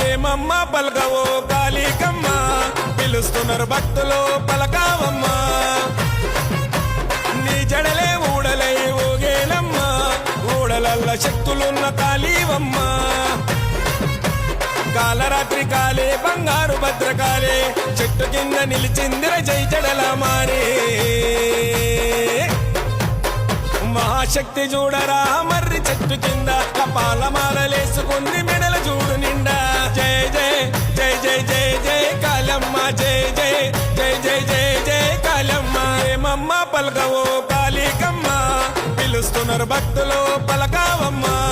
ఏమమ్మ పలకవో కాళీకమ్మ? పిలుస్తున్నారు భక్తులు పలకావమ్మా. నీ జడలే ఊడలై ఊగేనమ్మ. ఊడలల్ల శక్తులున్న కాళీవమ్మ. కాలరాత్రి కాలే బంగారు భద్రకాలే చెట్టు కింద నిలిచిందిర జై జడల మారే. మహాశక్తి చూడరా మర్రి చెట్టు కింద కపాల కాలమ్మ జయ జయ జయ జయ జయ జయ కాలమ్మ. ఏమమ్మ పలకవో కాళికమ్మ. పిలుస్తున్నారు భక్తులు పలకావమ్మా.